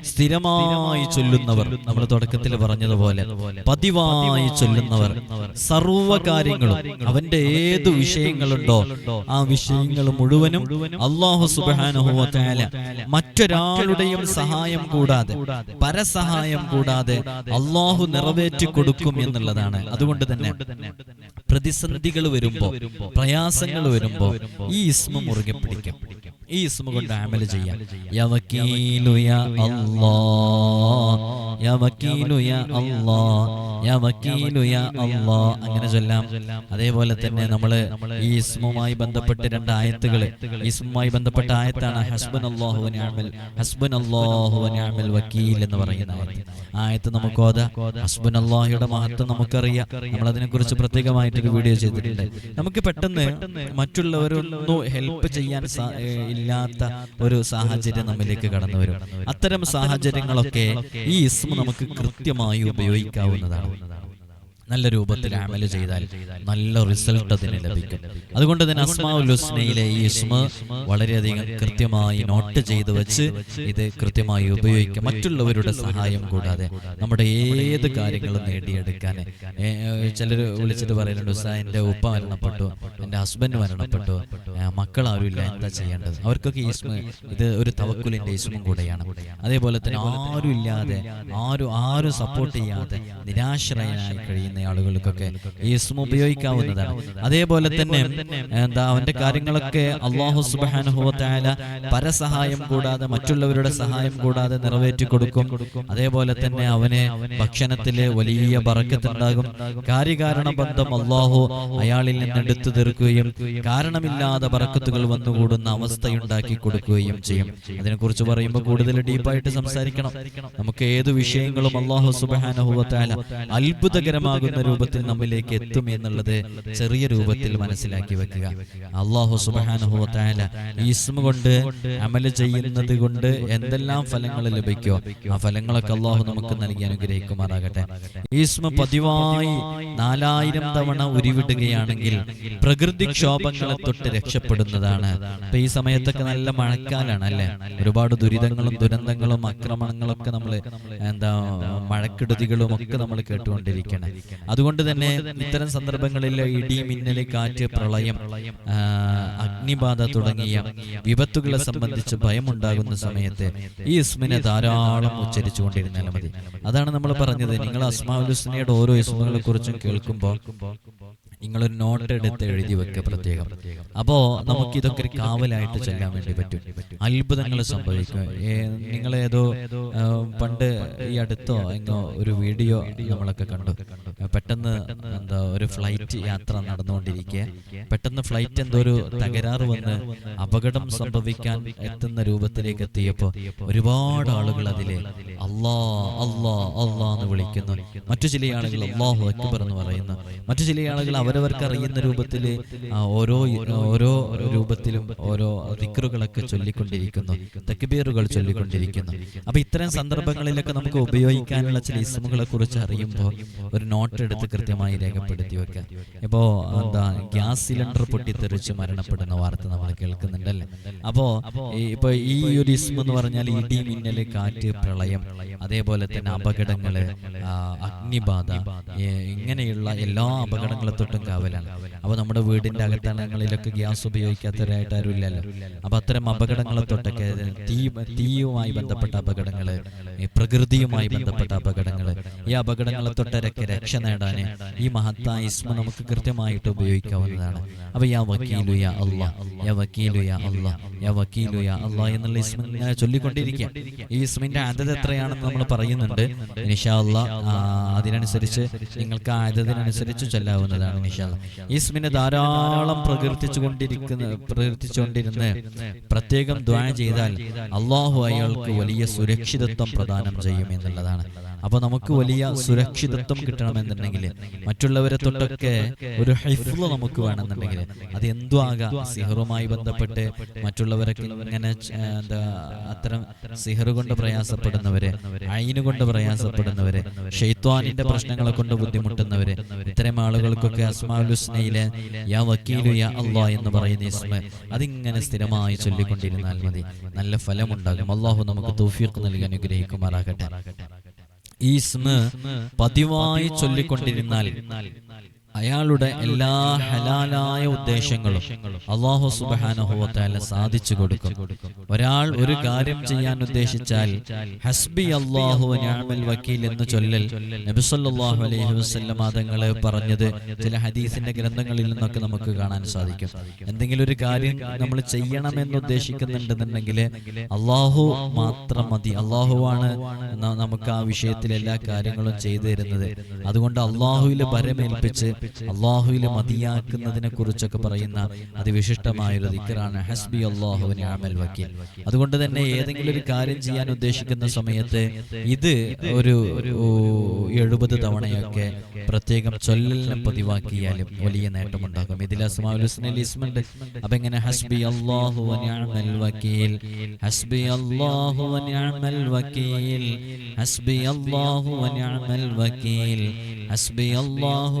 Speaker 1: സ്ഥിരമായി ചൊല്ലുന്നവർ. നമ്മൾ തുടക്കത്തിൽ പറഞ്ഞതുപോലെ പതിവായി ചൊല്ലുന്നവർ. സർവ കാര്യങ്ങളും അവന്റെ ഏത് വിഷയങ്ങളുണ്ടോ ആ വിഷയങ്ങൾ മുഴുവനും അള്ളാഹു സുബാനുഭവത്തായ മറ്റൊരാളുടെയും സഹായം കൂടാതെ പരസഹായം കൂടാതെ അള്ളാഹു നിറവേറ്റി കൊടുക്കും എന്നുള്ളതാണ്. അതുകൊണ്ട് തന്നെ പ്രതിസന്ധികൾ വരുമ്പോ പ്രയാസങ്ങൾ വരുമ്പോ ഈ ഇസ്മ മുറുകെ പിടിക്കാം. ഈ ഇസ്മ കൊണ്ട് അമൽ ചെയ്യാം. യാ വക്കീലു യാ അല്ലാ. യാ വക്കീലു യാ അല്ലാ. യാ വക്കീലു യാ അല്ലാ. അങ്ങനെ ചൊല്ലാം. അതേപോലെ തന്നെ നമ്മൾ ഈ ഇസ്മുമായി ബന്ധപ്പെട്ട് രണ്ട് ആയത്തുകൾ ഇസ്മുമായി ബന്ധപ്പെട്ട ആയത്താണ് ഹസ്ബൻ അല്ലാഹു വ നിഅമൽ ഹസ്ബൻ അല്ലാഹു വ നിഅമൽ വക്കീൽ എന്ന് പറയുന്ന ആയത്ത്. ആയത്ത് നമുക്ക് ഓതാ. ഹസ്ബൻ അള്ളാഹിയുടെ മഹത്വം നമുക്കറിയാം. നമ്മൾ അതിനെ കുറിച്ച് പ്രത്യേകമായിട്ടൊരു വീഡിയോ ചെയ്തിട്ടുണ്ട്. നമുക്ക് പെട്ടെന്ന് മറ്റുള്ളവരൊന്നും ഹെൽപ്പ് ചെയ്യാൻ ഏ, ഇല്ലാത്ത ഒരു സാഹചര്യം നമ്മിലേക്ക് കടന്നു വരും. അത്തരം സാഹചര്യങ്ങളൊക്കെ ഈ ഇസ്മ നമുക്ക് കൃത്യമായി ഉപയോഗിക്കാവുന്നതാണ്. നല്ല രൂപത്തിൽ അമൽ ചെയ്താൽ നല്ല റിസൾട്ട് അതിന് ലഭിക്കും. അതുകൊണ്ട് തന്നെ അസ്മാഉൽ ഹുസ്നയിലെ ഈ ഇസ്മ വളരെയധികം കൃത്യമായി നോട്ട് ചെയ്ത് വെച്ച് ഇത് കൃത്യമായി ഉപയോഗിക്കുക മറ്റുള്ളവരുടെ സഹായം കൂടാതെ നമ്മുടെ ഏത് കാര്യങ്ങളും നേടിയെടുക്കാൻ ചിലർ വിളിച്ചിട്ട് പറയുന്നുണ്ട് ഉസ്താ എന്റെ ഉപ്പ മരണപ്പെട്ടു എന്റെ ഹസ്ബൻഡ് മരണപ്പെട്ടു മക്കൾ ആരുമില്ല എന്താ ചെയ്യേണ്ടത്? അവർക്കൊക്കെ ഈ ഇസ്മ ഇത് ഒരു തവക്കുലിന്റെ ഇസ്മും കൂടെയാണ്. അതേപോലെ തന്നെ ആരും ഇല്ലാതെ ആരും ആരും സപ്പോർട്ട് ചെയ്യാതെ നിരാശ്രയനായി കഴിയുന്ന ആളുകൾക്കൊക്കെ ഈ ഇസ്മ ഉപയോഗിക്കാവുന്നതാണ്. അതേപോലെ തന്നെ എന്താ അവന്റെ കാര്യങ്ങളൊക്കെ അള്ളാഹു സുബാനുഭവത്തായ പരസഹായം കൂടാതെ മറ്റുള്ളവരുടെ സഹായം കൂടാതെ നിറവേറ്റി കൊടുക്കും. അതേപോലെ തന്നെ അവന് ഭക്ഷണത്തിൽ വലിയ ബറക്കത്തുണ്ടാകും കാര്യകാരണ ബന്ധം അള്ളാഹു അയാളിൽ നിന്ന് എടുത്തു തീർക്കുകയും കാരണമില്ലാതെ ബറക്കത്തുകൾ വന്നുകൂടുന്ന അവസ്ഥയുണ്ടാക്കി കൊടുക്കുകയും ചെയ്യും. അതിനെക്കുറിച്ച് പറയുമ്പോൾ കൂടുതൽ ഡീപ്പായിട്ട് സംസാരിക്കണം. നമുക്ക് ഏത് വിഷയങ്ങളും അള്ളാഹു സുബാനുഭവത്തായ അത്ഭുതകരമാകുന്ന രൂപത്തിൽ നമ്മിലേക്ക് എത്തും എന്നുള്ളത് ചെറിയ രൂപത്തിൽ മനസ്സിലാക്കി വെക്കുക. അള്ളാഹു സുബാനുഭവത്തായ ഈസ്മ കൊണ്ട് അമൽ ചെയ്യുന്നത് കൊണ്ട് എന്തെല്ലാം ഫലങ്ങൾ ലഭിക്കോ ആ ഫലങ്ങളൊക്കെ അള്ളാഹു നമുക്ക് നൽകി അനുഗ്രഹിക്കുമാറാകട്ടെ. ഈസ്മ പതിവായി നാലായിരം തവണ ഉരുവിടുകയാണെങ്കിൽ പ്രകൃതിക്ഷോഭങ്ങളെ തൊട്ട് രക്ഷപ്പെടുന്നതാണ്. ഇപ്പൊ ഈ സമയത്തൊക്കെ നല്ല മഴക്കാലാണ് അല്ലെ? ഒരുപാട് ദുരിതങ്ങളും ദുരന്തങ്ങളും ആക്രമണങ്ങളൊക്കെ നമ്മൾ എന്താ മഴക്കെടുതികളും ഒക്കെ നമ്മൾ കേട്ടുകൊണ്ടിരിക്കണം അതുകൊണ്ട് തന്നെ ഇത്തരം സന്ദർഭങ്ങളിൽ ഇടി മിന്നൽ കാറ്റ് പ്രളയം അഗ്നിബാധ തുടങ്ങിയ വിപത്തുകളെ സംബന്ധിച്ച് ഭയമുണ്ടാകുന്ന സമയത്ത് ഈ ഇസ്മിനെ ധാരാളം ഉച്ചരിച്ചു കൊണ്ടിരുന്നാൽ മതി. അതാണ് നമ്മൾ പറഞ്ഞത്. നിങ്ങൾ അസ്മാഉൽ ഹുസ്നയുടെ ഓരോ ഇസ്മുകളെ കുറിച്ചും കേൾക്കുമ്പോൾ നിങ്ങളൊരു നോട്ട് എടുത്ത് എഴുതി വെക്കുക പ്രത്യേകം. അപ്പോ നമുക്ക് ഇതൊക്കെ ഒരു കാവലായിട്ട് ചെല്ലാൻ വേണ്ടി പറ്റും. അത്ഭുതങ്ങൾ സംഭവിക്കും. നിങ്ങൾ ഏതോ പണ്ട് ഈ അടുത്തോ എങ്ങോ ഒരു വീഡിയോ നമ്മളൊക്കെ കണ്ടു. പെട്ടെന്ന് എന്താ ഒരു ഫ്ലൈറ്റ് യാത്ര നടന്നുകൊണ്ടിരിക്കുക പെട്ടെന്ന് ഫ്ലൈറ്റ് എന്തോ ഒരു തകരാറ് വന്ന് അപകടം സംഭവിക്കാൻ എത്തുന്ന രൂപത്തിലേക്ക് എത്തിയപ്പോ ഒരുപാട് ആളുകൾ അതിലെ അല്ലാ അല്ലാ അല്ലാ എന്ന് വിളിക്കുന്നു. മറ്റു ചില ആളുകൾ അള്ളാഹു അക്ബർ എന്ന് പറയുന്നു. മറ്റു ചില ആളുകൾ അവരെ അവരവർക്ക് അറിയുന്ന രൂപത്തിൽ ഓരോ ഓരോ രൂപത്തിലും ഓരോ ദിക്റുകളൊക്കെ ചൊല്ലിക്കൊണ്ടിരിക്കുന്നു. തക്ബീറുകൾ ചൊല്ലിക്കൊണ്ടിരിക്കുന്നു. അപ്പൊ ഇത്തരം സന്ദർഭങ്ങളിലൊക്കെ നമുക്ക് ഉപയോഗിക്കാനുള്ള ചില ഇസ്മുകളെ കുറിച്ച് അറിയുമ്പോൾ ഒരു നോട്ട് എടുത്ത് കൃത്യമായി രേഖപ്പെടുത്തി വെക്കാം ഇപ്പോ എന്താ ഗ്യാസ് സിലിണ്ടർ പൊട്ടിത്തെറിച്ച് മരണപ്പെടുന്ന വാർത്ത നമ്മൾ കേൾക്കുന്നുണ്ടല്ലേ? അപ്പോ ഇപ്പൊ ഈ ഒരു ഇസ്മ എന്ന് പറഞ്ഞാൽ ഇടി മിന്നൽ കാറ്റ് പ്രളയം അതേപോലെ തന്നെ അപകടങ്ങൾ അഗ്നിബാധ ഇങ്ങനെയുള്ള എല്ലാ അപകടങ്ങളെ തൊട്ടും കാവലാണ് അപ്പൊ നമ്മുടെ വീടിന്റെ അകത്തളങ്ങളിലൊക്കെ ഗ്യാസ് ഉപയോഗിക്കാത്തവരായിട്ട് ആരും ഇല്ലല്ലോ. അപ്പൊ അത്തരം അപകടങ്ങളെ തൊട്ടൊക്കെ തീ തീയുമായി ബന്ധപ്പെട്ട അപകടങ്ങൾ പ്രകൃതിയുമായി ബന്ധപ്പെട്ട അപകടങ്ങൾ ഈ അപകടങ്ങളെ തൊട്ടരൊക്കെ രക്ഷ നേടാന് ഈ മഹത്തായ ഇസ്മ നമുക്ക് കൃത്യമായിട്ട് ഉപയോഗിക്കാവുന്നതാണ്. അപ്പൊ യാ വക്കീലു യാ അല്ലാ യാ വക്കീലു യാ അല്ലാ യാ വക്കീലു യാ അല്ലാ എന്നുള്ള ഇസ്മ ഇങ്ങനെ ചൊല്ലിക്കൊണ്ടിരിക്കുക. ഈ ഇസ്മിന്റെ അതത് എത്രയാണെന്ന് നമ്മൾ പറയുന്നുണ്ട്. ഇൻഷാ അല്ലാ അതിനനുസരിച്ച് നിങ്ങൾക്ക് ആ അതതിനനുസരിച്ച് ചൊല്ലാവുന്നതാണ്. ഇസ്മിനെ ധാരാളം പ്രകീർത്തിച്ചു കൊണ്ടിരിക്കുന്ന പ്രകീർത്തിച്ചുകൊണ്ടിരുന്ന് പ്രത്യേകം ദ്വാന ചെയ്താൽ അള്ളാഹു അയാൾക്ക് വലിയ സുരക്ഷിതത്വം പ്രദാനം ചെയ്യും എന്നുള്ളതാണ്. അപ്പൊ നമുക്ക് വലിയ സുരക്ഷിതത്വം കിട്ടണമെന്നുണ്ടെങ്കിൽ മറ്റുള്ളവരെ തൊട്ടൊക്കെ ഒരു ഹൈഫ്ല നമുക്ക് വേണമെന്നുണ്ടെങ്കിൽ അത് എന്തു ആകാം സിഹറുമായി ബന്ധപ്പെട്ട് മറ്റുള്ളവരൊക്കെ ഇങ്ങനെ എന്താ അത്തരം സിഹർ കൊണ്ട് പ്രയാസപ്പെടുന്നവര് അയിന് കൊണ്ട് പ്രയാസപ്പെടുന്നവര് ഷെയ്ത്വാനിന്റെ പ്രശ്നങ്ങളെ കൊണ്ട് ബുദ്ധിമുട്ടുന്നവര് ഇത്തരം ആളുകൾക്കൊക്കെ അസ്മാലുസ്നയിലെ യാ വക്കീലു യാ അള്ളാ എന്ന് പറയുന്ന ഇസ്മ. അതിങ്ങനെ സ്ഥിരമായി ചൊല്ലിക്കൊണ്ടിരുന്നാൽ മതി. നല്ല ഫലമുണ്ടാകും. അള്ളാഹു നമുക്ക് തൗഫീഖ് നൽകി അനുഗ്രഹിക്കുമാറാകട്ടെ. ഈ ഇസ്മ പതിവായി ചൊല്ലിക്കൊണ്ടിരുന്നാൽ അയാളുടെ എല്ലാ ഹലാലായ ഉദ്ദേശങ്ങളും അള്ളാഹു സുബാനഹുവത്താല സാധിച്ചു കൊടുക്കും. ഒരാൾ ഒരു കാര്യം ചെയ്യാൻ ഉദ്ദേശിച്ചാൽ ഹസ്ബി അള്ളാഹു ഞാമൽ വക്കീൽ എന്ന് ചൊല്ലൽ നബിസല്ലാഹു അലൈഹി വസ്ലം തങ്ങൾ പറഞ്ഞത് ചില ഹദീസിന്റെ ഗ്രന്ഥങ്ങളിൽ നിന്നൊക്കെ നമുക്ക് കാണാൻ സാധിക്കും. എന്തെങ്കിലും ഒരു കാര്യം നമ്മൾ ചെയ്യണമെന്ന് ഉദ്ദേശിക്കുന്നുണ്ടെന്നുണ്ടെങ്കിൽ അള്ളാഹു മാത്രം മതി. അള്ളാഹുവാണ് നമുക്ക് ആ വിഷയത്തിൽ എല്ലാ കാര്യങ്ങളും ചെയ്തു തരുന്നത്. അതുകൊണ്ട് അള്ളാഹുവിൽ ഭരമേൽപ്പിച്ച് അള്ളാഹുവിൽ മതിയാക്കുന്നതിനെ കുറിച്ചൊക്കെ പറയുന്ന അതിവിശിഷ്ടമായ ഒരു ദിക്കറാണ് ഹസ്ബി അള്ളാഹുവിനെ അമൽ വക്കീൽ. അതുകൊണ്ട് തന്നെ ഏതെങ്കിലും ഒരു കാര്യം ചെയ്യാൻ ഉദ്ദേശിക്കുന്ന സമയത്ത് ഇത് ഒരു എഴുപത് തവണയൊക്കെ പ്രത്യേകം ചൊല്ലലിനെ പതിവാക്കിയാലും വലിയ നേട്ടമുണ്ടാകും. ഇതിൽ അസ്മാഉൽ ഇസ്മുണ്ട്. അപ്പൊ ഇങ്ങനെ ഹസ്ബി അള്ളാഹു വനിഅമൽ വക്കീൽ? ഹസ്ബി അള്ളാഹു വക്കീൽ. ഹസ്ബി അള്ളാഹു വക്കീൽ. ഹസ്ബി അള്ളാഹു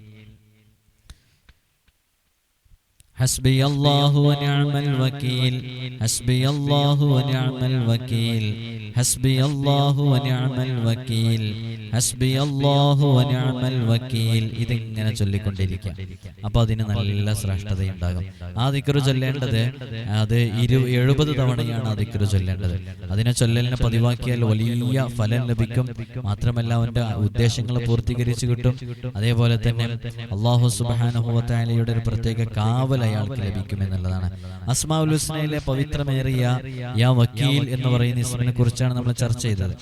Speaker 1: ഹസ്ബി അല്ലാഹു നിഅമൽ വകീൽ ഹസ്ബി അല്ലാഹു നിഅമൽ വകീൽ ഹസ്ബി അല്ലാഹു നിഅമൽ വകീൽ ഹസ്ബി അല്ലാഹു നിഅമൽ വകീൽ ഇതിങ്ങനെ ചൊല്ലിക്കൊണ്ടിരിക്കുക അപ്പോൾ അതിന് നല്ല ശ്രേഷ്ഠതയുണ്ടാകും. ആ ദിക്റ് ചൊല്ലേണ്ടത് അത് ഇരു എഴുപത് തവണയാണ് ആ ദിക്റ് ചൊല്ലേണ്ടത്. അതിനെ ചൊല്ലലിനെ പതിവാക്കിയാൽ വലിയ ഫലം ലഭിക്കും. മാത്രമല്ല അവന്റെ ഉദ്ദേശങ്ങൾ പൂർത്തീകരിച്ചു കിട്ടും. അതേപോലെ തന്നെ അള്ളാഹു തആലയുടെ ഒരു പ്രത്യേക കാവലായി അയാൾക്ക് ലഭിക്കും എന്നുള്ളതാണ്. അസ്മാഉൽ ഹുസ്നയിലെ പവിത്രമേറിയ യാ വക്കീൽ എന്ന് പറയുന്ന ഇസ്മിനെ കുറിച്ചാണ് നമ്മൾ ചർച്ച ചെയ്തത്.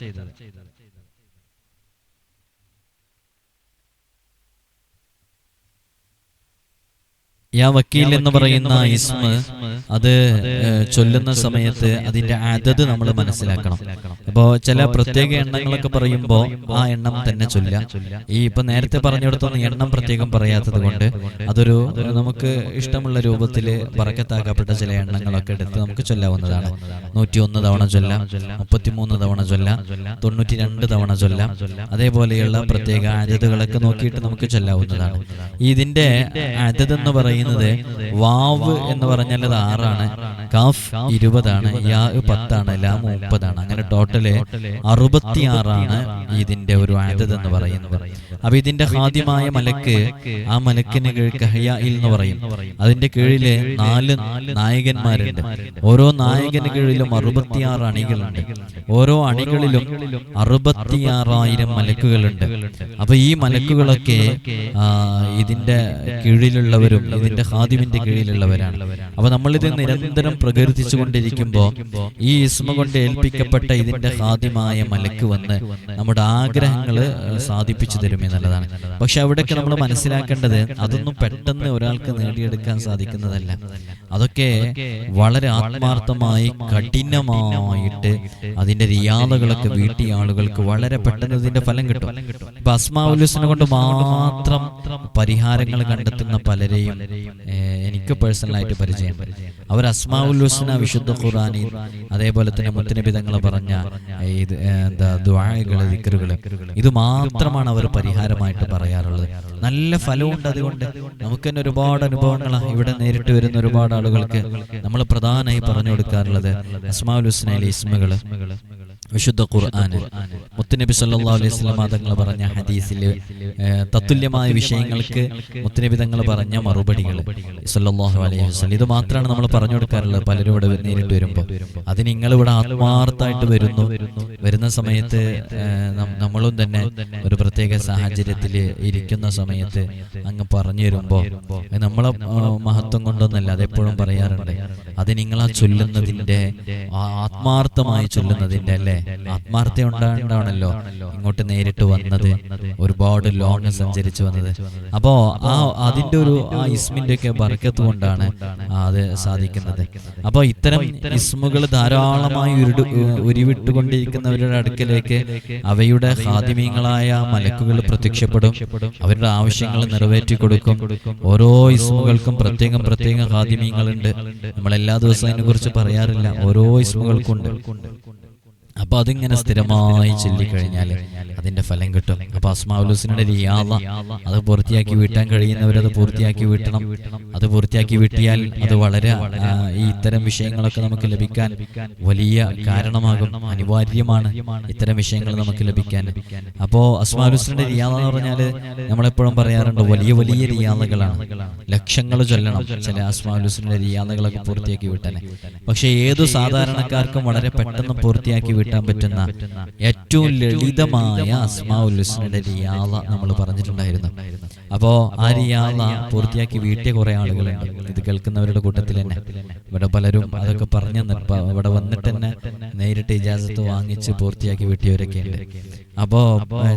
Speaker 1: യാ വക്കീൽ എന്ന് പറയുന്ന ഇസ്മ അത് ചൊല്ലുന്ന സമയത്ത് അതിന്റെ അതത് നമ്മൾ മനസ്സിലാക്കണം. അപ്പോ ചില പ്രത്യേക എണ്ണങ്ങളൊക്കെ പറയുമ്പോൾ ആ എണ്ണം തന്നെ ചൊല്ല ഈ ഇപ്പൊ നേരത്തെ പറഞ്ഞിടത്തൊന്നും എണ്ണം പ്രത്യേകം പറയാത്തത് കൊണ്ട് അതൊരു നമുക്ക് ഇഷ്ടമുള്ള രൂപത്തിൽ പറക്കത്താക്കപ്പെട്ട ചില എണ്ണങ്ങളൊക്കെ എടുത്ത് നമുക്ക് ചൊല്ലാവുന്നതാണ്. നൂറ്റി ഒന്ന് തവണ ചൊല്ലാം മുപ്പത്തിമൂന്ന് തവണ ചൊല്ലാം തൊണ്ണൂറ്റി രണ്ട് തവണ ചൊല്ലാം. അതേപോലെയുള്ള പ്രത്യേക അതതുകളൊക്കെ നോക്കിയിട്ട് നമുക്ക് ചൊല്ലാവുന്നതാണ്. ഇതിന്റെ അതത് എന്ന് പറയുന്നത് വാവ് എന്ന് പറഞ്ഞാൽ അത് ആറാണ്. കാഫ് ഇരുപതാണ്. യാ പത്താണ്. ലാം മുപ്പതാണ്. അങ്ങനെ ടോട്ടൽ അറുപത്തിയാറാണ് ഇതിന്റെ ഒരു ആദത് എന്ന് പറയുന്നത്. അപ്പൊ ഇതിന്റെ ആദ്യമായ മലക്ക് ആ മലക്കിന് കഹയായിൽ എന്ന് പറയും. അതിന്റെ കീഴിൽ നാല് നായകന്മാരുണ്ട്. ഓരോ നായകന് കീഴിലും അറുപത്തിയാറ് അണികളുണ്ട്. ഓരോ അണികളിലും അറുപത്തിയാറായിരം മലക്കുകളുണ്ട്. അപ്പൊ ഈ മലക്കുകളൊക്കെ ഇതിന്റെ കീഴിലുള്ളവരും ഇതിന്റെ ഹാദിമിന്റെ കീഴിലുള്ളവരാണ്. അപ്പൊ നമ്മളിത് നിരന്തരം പ്രകീർത്തിച്ചു കൊണ്ടിരിക്കുമ്പോ ഈ ഇസ്മ കൊണ്ട് ഏൽപ്പിക്കപ്പെട്ട ഇതിന്റെ ഹാദിമായ മലക്ക് വന്ന് നമ്മുടെ ആഗ്രഹങ്ങൾ സാധിപ്പിച്ചു തരും എന്നുള്ളതാണ്. പക്ഷെ അവിടെയൊക്കെ നമ്മൾ മനസ്സിലാക്കേണ്ടത് അതൊന്നും പെട്ടെന്ന് ഒരാൾക്ക് നേടിയെടുക്കാൻ സാധിക്കുന്നതല്ല. അതൊക്കെ വളരെ ആത്മാർത്ഥമായി കഠിനമായിട്ട് അതിന്റെ റിയാദകളൊക്കെ വീട്ടിയ ആളുകൾക്ക് വളരെ പെട്ടെന്ന് ഇതിന്റെ ഫലം കിട്ടും. ഇപ്പൊ അസ്മാവുലുസിനെ കൊണ്ട് മാത്രം പരിഹാരങ്ങൾ കണ്ടെത്തുന്ന പലരെയും എനിക്ക് പേഴ്സണലായിട്ട് പരിചയം അവർ ഹുസ്ന വിശുദ്ധ ഖുറാനി അതേപോലെ തന്നെ മുത്തനബി തങ്ങൾ പറഞ്ഞ ഇത് എന്താ ദ്വാഴകൾ ദിക്കറുകൾ ഇത് മാത്രമാണ് അവർ പരിഹാരമായിട്ട് പറയാറുള്ളത്. നല്ല ഫലമുണ്ട് അതുകൊണ്ട് നമുക്ക് തന്നെ ഒരുപാട് അനുഭവങ്ങളാണ് ഇവിടെ നേരിട്ട് വരുന്ന ഒരുപാട് ആളുകൾക്ക് നമ്മൾ പ്രധാനമായി പറഞ്ഞു കൊടുക്കാറുള്ളത് അസ്മാഉൽ ഹുസ്നയിലെ ഇസ്മകൾ. വിശുദ്ധ ഖുർആൻ. മുത്തുനബി സല്ലാ അലൈഹി വസല്ലം തങ്ങൾ പറഞ്ഞ ഹദീസിലെ തത്തുല്യമായ വിഷയങ്ങൾക്ക് മുത്തുനബി തങ്ങൾ പറഞ്ഞ മറുപടികൾ അലൈഹി ഇത് മാത്രമാണ് നമ്മൾ പറഞ്ഞു കൊടുക്കാറുള്ളത് പലരും ഇവിടെ നേരിട്ട് വരുമ്പോൾ അത് നിങ്ങൾ ഇവിടെ ആത്മാർത്ഥമായിട്ട് വരുന്നു. വരുന്ന. സമയത്ത് നമ്മളും തന്നെ ഒരു പ്രത്യേക സാഹചര്യത്തിൽ ഇരിക്കുന്ന സമയത്ത് അങ്ങ് പറഞ്ഞു തരുമ്പോൾ നമ്മളെ മഹത്വം കൊണ്ടൊന്നല്ല. അതെപ്പോഴും പറയാറുണ്ട്. അത് നിങ്ങളാ ആ ചൊല്ലുന്നതിന്റെ ആത്മാർത്ഥമായി ചൊല്ലുന്നതിന്റെ അല്ലേ? ആത്മാർത്ഥ ഉണ്ടാണ്ടാണല്ലോ ഇങ്ങോട്ട് നേരിട്ട് വന്നത് ഒരുപാട് ലോങ് സഞ്ചരിച്ചു വന്നത്. അപ്പോ ആ അതിന്റെ ഒരു ആ ഇസ്മിന്റെ ഒക്കെ ബർക്കത്ത് കൊണ്ടാണ് അത് സാധിക്കുന്നത്. അപ്പോൾ ഇത്തരം ഇസ്മുകൾ ധാരാളമായി ഉരുട് ഉരുവിട്ടുകൊണ്ടിരിക്കുന്നവരുടെ അടുക്കലേക്ക് അവയുടെ ഹാദിമീങ്ങളായ മലക്കുകൾ പ്രത്യക്ഷപ്പെടും. അവരുടെ ആവശ്യങ്ങൾ നിറവേറ്റി കൊടുക്കും. ഓരോ ഇസ്മുകൾക്കും പ്രത്യേകം പ്രത്യേകം ഹാദിമീങ്ങളുണ്ട് നമ്മൾ എല്ലാ ദിവസവും അതിനെക്കുറിച്ച് പറയാറില്ല. ഓരോ ഇസ്മുകൾക്കും ഉണ്ട് അപ്പൊ അതിങ്ങനെ സ്ഥിരമായി ചൊല്ലിക്കഴിഞ്ഞാൽ അതിന്റെ ഫലം കിട്ടും. അപ്പൊ അസ്മാവുലുസിനുടെ റിയാദ അത് പൂർത്തിയാക്കി വീട്ടാൻ കഴിയുന്നവരത് പൂർത്തിയാക്കി വീട്ടണം. അത് പൂർത്തിയാക്കി വീട്ടിയാൽ അത് വളരെ ഈ ഇത്തരം വിഷയങ്ങളൊക്കെ നമുക്ക് ലഭിക്കാൻ വലിയ കാരണമാകും അനിവാര്യമാണ് ഇത്തരം വിഷയങ്ങൾ നമുക്ക് ലഭിക്കാൻ. അപ്പോ അസ്മാലുസിന്റെ റിയാദ എന്ന് പറഞ്ഞാൽ നമ്മളെപ്പോഴും പറയാറുണ്ട് വലിയ വലിയ റിയാദകളാണ് ലക്ഷങ്ങൾ ചൊല്ലണം. ചില അസ്മാലുസിന്റെ റിയാദകളൊക്കെ പൂർത്തിയാക്കി വീട്ടാൻ പക്ഷെ ഏതു സാധാരണക്കാർക്കും വളരെ പെട്ടെന്ന് പൂർത്തിയാക്കി വീട്ടാൻ പറ്റുന്ന ഏറ്റവും ലളിതമായ അസ്മാഉലുസ്നയുടെ റിയാദ നമ്മൾ പറഞ്ഞിട്ടുണ്ടായിരുന്നു. അപ്പോ ആ റിയാദ പൂർത്തിയാക്കി വീട്ടിൽ കുറെ ആളുകളുണ്ട് ഇത് കേൾക്കുന്നവരുടെ കൂട്ടത്തിൽ തന്നെ. ഇവിടെ പലരും അതൊക്കെ പറഞ്ഞു ഇവിടെ വന്നിട്ട് തന്നെ നേരിട്ട് ഇജാസത്ത് വാങ്ങിച്ച് പൂർത്തിയാക്കി വീട്ടിയവരൊക്കെ ഉണ്ട്. അപ്പോ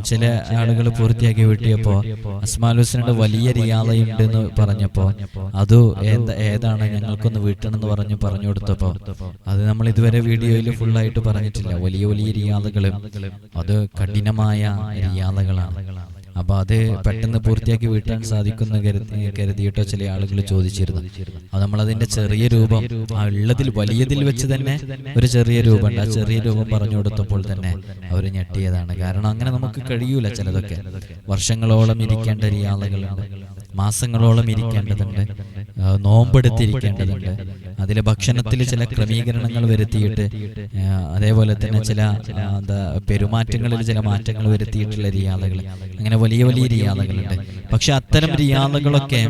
Speaker 1: ചില ആളുകൾ പൂർത്തിയാക്കി വീട്ടിയപ്പോ അസ്മാലുസിനുടെ വലിയ റിയാദയുണ്ട് എന്ന് പറഞ്ഞപ്പോ അത് ഏത- ഏതാണ് ഞങ്ങൾക്കൊന്ന് വീട്ടണമെന്ന് പറഞ്ഞു പറഞ്ഞു കൊടുത്തപ്പോ അത് നമ്മൾ ഇതുവരെ വീഡിയോയിൽ ഫുള്ളായിട്ട് പറഞ്ഞിട്ടില്ല. വലിയ വലിയ റിയാദകളും അത് കഠിനമായ റിയാദകളാണ് അപ്പൊ അത് പെട്ടെന്ന് പൂർത്തിയാക്കി വീട്ടാൻ സാധിക്കുന്ന കരുതി കരുതിയിട്ടോ ചില ആളുകൾ ചോദിച്ചിരുന്നു. നമ്മൾ അതിന്റെ ചെറിയ രൂപം. ആ ഉള്ളതിൽ വലിയതിൽ വെച്ച് തന്നെ ഒരു ചെറിയ രൂപമുണ്ട്. ആ ചെറിയ രൂപം പറഞ്ഞു കൊടുത്തപ്പോൾ തന്നെ അവർ ഞെട്ടിയതാണ്. കാരണം അങ്ങനെ നമുക്ക് കഴിയൂല ചിലതൊക്കെ. വർഷങ്ങളോളം ഇരിക്കേണ്ട ആളുകളുണ്ട് മാസങ്ങളോളം ഇരിക്കേണ്ടതുണ്ട്. നോമ്പെടുത്തിരിക്കേണ്ടതുണ്ട്. അതിലെ ഭക്ഷണത്തിൽ ചില ക്രമീകരണങ്ങൾ വരുത്തിയിട്ട് അതേപോലെ തന്നെ ചില എന്താ പെരുമാറ്റങ്ങളിൽ ചില മാറ്റങ്ങൾ വരുത്തിയിട്ടുള്ള റിയാദകൾ. അങ്ങനെ വലിയ വലിയ റിയാദകളുണ്ട്. പക്ഷെ അത്തരം റിയാദകളൊക്കെ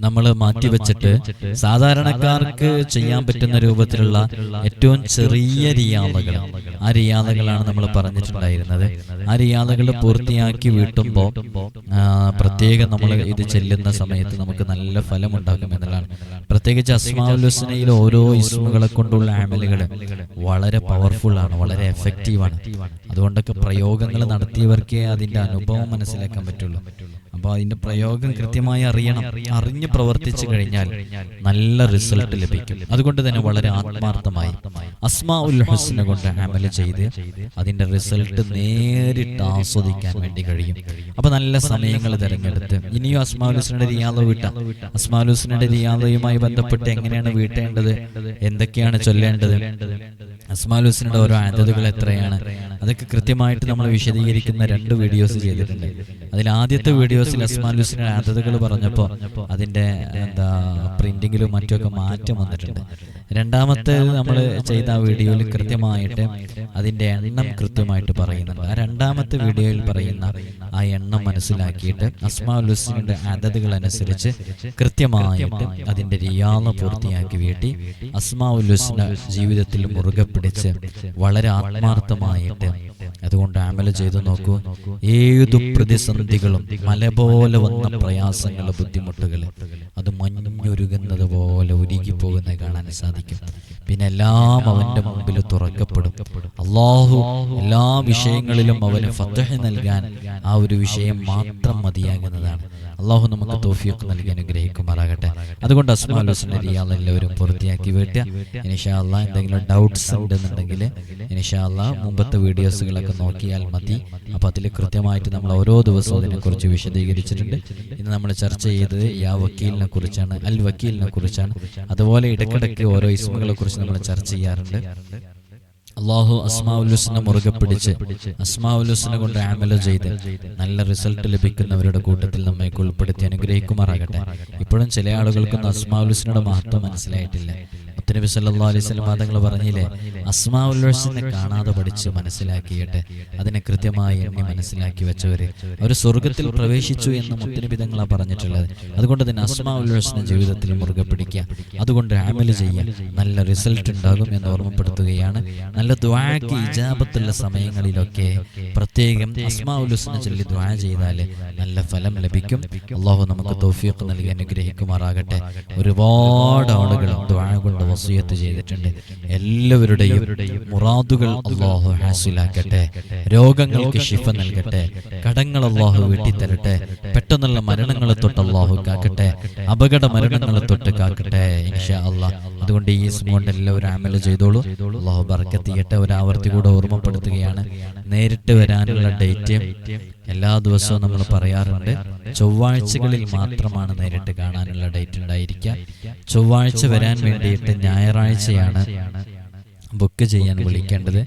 Speaker 1: നമ്മൾ മാറ്റിവെച്ചിട്ട് സാധാരണക്കാർക്ക് ചെയ്യാൻ പറ്റുന്ന രൂപത്തിലുള്ള ഏറ്റവും ചെറിയ റിയാദകൾ ആ റിയാദകളാണ് നമ്മൾ പറഞ്ഞിട്ടുണ്ടായിരുന്നത്. ആ റിയാദകൾ പൂർത്തിയാക്കി വീട്ടുമ്പോൾ പ്രത്യേകം നമ്മൾ ഇത് ചെല്ലുന്ന സമയത്ത് നമുക്ക് നല്ല ഫലം ഉണ്ടാക്കും എന്നുള്ളതാണ്. പ്രത്യേകിച്ച് അസ്മാവുലുസ്നയിൽ ഓരോ ഇസ്മുകളെ കൊണ്ടുള്ള ആമലുകൾ വളരെ പവർഫുൾ ആണ് വളരെ എഫക്റ്റീവാണ് അതുകൊണ്ടൊക്കെ പ്രയോഗങ്ങൾ നടത്തിയവർക്കേ അതിന്റെ അനുഭവം മനസ്സിലാക്കാൻ പറ്റുള്ളൂ. അപ്പോൾ അതിന്റെ പ്രയോഗം കൃത്യമായി അറിയണം. അറിഞ്ഞ് പ്രവർത്തിച്ചു കഴിഞ്ഞാൽ നല്ല റിസൾട്ട് ലഭിക്കും. അതുകൊണ്ട് തന്നെ വളരെ ആത്മാർത്ഥമായി അസ്മാ ഉൽ ഹുസ്ന കൊണ്ട് അമല ചെയ്ത് അതിന്റെ റിസൾട്ട് നേരിട്ട് ആസ്വദിക്കാൻ വേണ്ടി കഴിയും. അപ്പോൾ നല്ല സമയങ്ങൾ തിരഞ്ഞെടുത്ത് ഇനിയും അസ്മാ ഉൽ ഹുസ്നയുടെ റിയാദ വീട്ടാം. അസ്മാ ഉൽ ഹുസ്നയുടെ റിയാദയുമായി ബന്ധപ്പെട്ട് എങ്ങനെയാണ് വീട്ടേണ്ടത്? എന്തൊക്കെയാണ് ചൊല്ലേണ്ടത്? അസ്മാൽ ഹുസ്നയുടെ ഓരോ ആദതുകൾ എത്രയാണ്? അതൊക്കെ കൃത്യമായിട്ട് നമ്മൾ വിശദീകരിക്കുന്ന രണ്ട് വീഡിയോസ് ചെയ്തിട്ടുണ്ട്. അതിൽ ആദ്യത്തെ വീഡിയോസിൽ അസ്മാൽ ഹുസ്നയുടെ ആദതുകൾ പറഞ്ഞപ്പോൾ അതിന്റെ എന്താ പ്രിന്റിങ്ങിലും മറ്റൊക്കെ മാറ്റം വന്നിട്ടുണ്ട്. രണ്ടാമത്തെ നമ്മൾ ചെയ്ത വീഡിയോയിൽ കൃത്യമായിട്ട് അതിന്റെ എണ്ണം കൃത്യമായിട്ട് പറയുന്നുണ്ട്. ആ രണ്ടാമത്തെ വീഡിയോയിൽ പറയുന്ന ആ എണ്ണം മനസ്സിലാക്കിയിട്ട് അസ്മാൽ ഹുസ്നയുടെ ആദതകൾ അനുസരിച്ച് കൃത്യമായിട്ട് അതിന്റെ റിയാള പൂർത്തിയാക്കി വീട്ടി അസ്മാ ഉൽ ഹുസ്ന ജീവിതത്തിൽ മുറുകെ പിടിച്ച് പിടിച്ച് വളരെ ആത്മാർത്ഥമായിട്ട് അതുകൊണ്ട് അമല ചെയ്തു നോക്കൂ. ഏതു പ്രതിസന്ധികളും മല പോലെ വന്ന പ്രയാസങ്ങൾ ബുദ്ധിമുട്ടുകൾ അത് മഞ്ഞുരുകുന്നത് പോലെ ഒരുകി പോകുന്നത് കാണാൻ സാധിക്കും. പിന്നെ എല്ലാം അവന്റെ മുമ്പിൽ തുറക്കപ്പെടും. അള്ളാഹു എല്ലാ വിഷയങ്ങളിലും അവന് ഫത്തഹ് നൽകാൻ ആ ഒരു വിഷയം മാത്രം മതിയാകുന്നതാണ്. അള്ളാഹു നമുക്ക് തോഫിയൊക്കെ നൽകി അനുഗ്രഹിക്കുമാറാകട്ടെ. അതുകൊണ്ട് അസ്മാൽ റിയാൽ എല്ലാവരും പൂർത്തിയാക്കി വീട്ടുക. ഇനിഷാല്ല എന്തെങ്കിലും ഡൗട്ട്സ് ഉണ്ടെന്നുണ്ടെങ്കിൽ ഇനിഷാല്ല മുമ്പത്തെ വീഡിയോസുകളൊക്കെ നോക്കിയാൽ മതി. അപ്പോൾ അതിൽ കൃത്യമായിട്ട് നമ്മൾ ഓരോ ദിവസവും അതിനെക്കുറിച്ച് വിശദീകരിച്ചിട്ടുണ്ട്. ഇന്ന് നമ്മൾ ചർച്ച ചെയ്തത് യാ വക്കീലിനെ കുറിച്ചാണ് അൽ വക്കീലിനെ കുറിച്ചാണ്. അതുപോലെ ഇടയ്ക്കിടയ്ക്ക് ഓരോ ഇസ്മുകളെ കുറിച്ച് നമ്മൾ ചർച്ച ചെയ്യാറുണ്ട്. അള്ളാഹു അസ്മാഉലുസിനെ മുറുകെ പിടിച്ച് അസ്മാഉലുസിനെ കൊണ്ട് ആമല ചെയ്ത് നല്ല റിസൾട്ട് ലഭിക്കുന്നവരുടെ കൂട്ടത്തിൽ നമ്മെ ഉൾപ്പെടുത്തി അനുഗ്രഹിക്കുമാറാകട്ടെ. ഇപ്പോഴും ചില ആളുകൾക്കൊന്നും അസ്മാവുലുസിനോട് മഹത്വം മനസ്സിലായിട്ടില്ല. മുത്തനബി സല്ലാ അലൈഹി സ്വലം തങ്ങൾ പറഞ്ഞില്ലേ അസ്മാഉലുസിനെ കാണാതെ പഠിച്ച് മനസ്സിലാക്കിയിട്ട് അതിനെ കൃത്യമായി എണ്ണി മനസ്സിലാക്കി വെച്ചവര് അവർ സ്വർഗത്തിൽ പ്രവേശിച്ചു എന്ന് മുത്തനബി തങ്ങളാണ് പറഞ്ഞിട്ടുള്ളത്. അതുകൊണ്ട് തന്നെ അസ്മാഉലുസിനെ ജീവിതത്തിൽ മുറുകെ പിടിക്കുക. അതുകൊണ്ട് ആമൽ ചെയ്യുക. നല്ല റിസൾട്ട് ഉണ്ടാകും എന്ന് ഓർമ്മപ്പെടുത്തുകയാണ്. നല്ല ദ്വാക്ക് ഇജാപത്തുള്ള സമയങ്ങളിലൊക്കെ പ്രത്യേകം അസ്മാവുല്ലോസിനെ ചൊല്ലി ദ്വാ ചെയ്താൽ നല്ല ഫലം ലഭിക്കും. അള്ളാഹു നമുക്ക് തോഫിയൊക്കെ നൽകി അനുഗ്രഹിക്കുമാറാകട്ടെ. ഒരുപാട് ആളുകൾ ദ്വാ കൊണ്ട് വസൂയത്ത് ചെയ്തിട്ടുണ്ട്. എല്ലാവരുടെയും മുറാദുകൾ അള്ളാഹു ഹാസിലാക്കട്ടെ. രോഗങ്ങൾക്ക് ശിഫ നൽകട്ടെ. കടങ്ങൾ അള്ളാഹു വെട്ടിത്തരട്ടെ. പെട്ടെന്നുള്ള മരണങ്ങളെ തൊട്ട് അള്ളാഹു കാക്കട്ടെ. അപകട മരണങ്ങളെ തൊട്ട് കാക്കട്ടെ. ഇൻഷാ അള്ളാഹ് അതുകൊണ്ട് ഈ സ്മോണ്ട് എല്ലാവരും അമല ചെയ്തോളൂ. അള്ളാഹു ബർക്കത്തിയട്ടെ ഒരാവർത്തി കൂടെ ഓർമ്മപ്പെടുത്തുകയാണ്. നേരിട്ട് വരാനുള്ള ഡേറ്റ് എല്ലാ ദിവസവും നമ്മൾ പറയാറുണ്ട് ചൊവ്വാഴ്ചകളിൽ മാത്രമാണ് നേരിട്ട് കാണാനുള്ള ഡേറ്റ് ഉണ്ടായിരിക്കുക. ചൊവ്വാഴ്ച വരാൻ വേണ്ടിയിട്ട് ഞായറാഴ്ചയാണ് ബുക്ക് ചെയ്യാൻ വിളിക്കേണ്ടത്.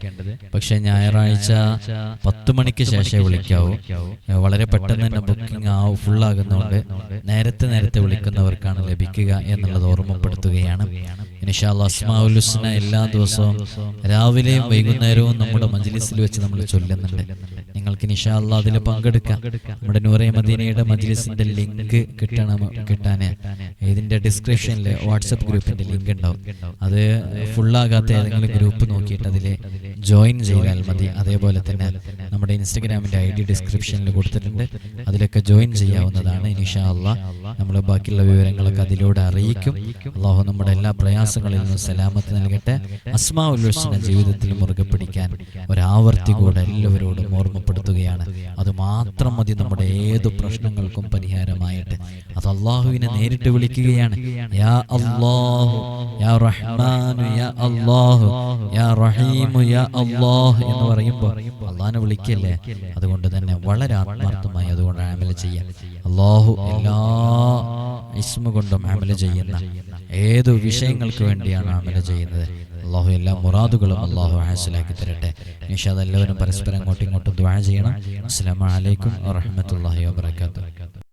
Speaker 1: പക്ഷെ ഞായറാഴ്ച പത്ത് മണിക്ക് ശേഷമേ വിളിക്കാവൂ. വളരെ പെട്ടെന്ന് തന്നെ ബുക്കിംഗ് ആവും ഫുൾ ആകുന്നതുകൊണ്ട് നേരത്തെ നേരത്തെ വിളിക്കുന്നവർക്കാണ് ലഭിക്കുക എന്നുള്ളത് ഓർമ്മപ്പെടുത്തുകയാണ്. ഇനിഷാല്ല അസ്മാഉലുസ്ന എല്ലാ ദിവസവും രാവിലെയും വൈകുന്നേരവും നമ്മുടെ മജ്ലിസിൽ വെച്ച് നമ്മൾ ചൊല്ലുന്നുണ്ട്. നിങ്ങൾക്ക് നിഷാല്ല അതിൽ പങ്കെടുക്കാം. നമ്മുടെ നൂറെ മദീനയുടെ മജ്ലിസിന്റെ ലിങ്ക് കിട്ടണം കിട്ടാൻ ഇതിന്റെ ഡിസ്ക്രിപ്ഷനിൽ വാട്സപ്പ് ഗ്രൂപ്പിന്റെ ലിങ്ക് ഉണ്ടാവും. അത് ഫുള്ളാകാത്ത ഏതെങ്കിലും ഗ്രൂപ്പ് നോക്കിയിട്ട് അതിൽ ജോയിൻ ചെയ്താൽ മതി. അതേപോലെ തന്നെ നമ്മുടെ ഇൻസ്റ്റഗ്രാമിന്റെ ഐ ഡി ഡിസ്ക്രിപ്ഷനിൽ കൊടുത്തിട്ടുണ്ട്. അതിലൊക്കെ ജോയിൻ ചെയ്യാവുന്നതാണ് ഇൻഷാല്ല നമ്മൾ ബാക്കിയുള്ള വിവരങ്ങളൊക്കെ അതിലൂടെ അറിയിക്കും. അള്ളാഹു നമ്മുടെ എല്ലാ പ്രയാസങ്ങളിൽ നിന്നും സലാമത്ത് നൽകട്ടെ. അസ്മാ ഉൽവസിന്റെ ജീവിതത്തിൽ മുറുകെ പിടിക്കാൻ ഒരാവർത്തി കൂടെ എല്ലാവരോടും ഓർമ്മപ്പെടുത്തുകയാണ്. അത് മാത്രം മതി നമ്മുടെ ഏത് പ്രശ്നങ്ങൾക്കും പരിഹാരമായിട്ട്. അത് അള്ളാഹുവിനെ നേരിട്ട് വിളിക്കുകയാണ്. യാ യാ റഹ്മാനു യാ യാ റഹീമു യാ എന്ന് പറയുമ്പോൾ അള്ളാഹിനെ വിളിക്കല്ലേ അതുകൊണ്ട് തന്നെ വളരെ ആത്മാർത്ഥമായി അതുകൊണ്ട് ആമല ചെയ്യാം. അള്ളാഹു എല്ലാ ഇസ്മ കൊണ്ടും ആമല ചെയ്യുന്ന ഏതു വിഷയങ്ങൾക്ക് വേണ്ടിയാണ് അങ്ങനെ ചെയ്യുന്നത്? അള്ളാഹു എല്ലാ മുറാദുകളും അള്ളാഹു ഹാസിലാക്കി തരട്ടെ. നിഷാദ് എല്ലാവരും പരസ്പരം അങ്ങോട്ടും ഇങ്ങോട്ടും ദ്വാ ചെയ്യണം. അസ്സാം വലൈക്കും വറഹ്മത്തുള്ളാഹി വബറകാതുഹു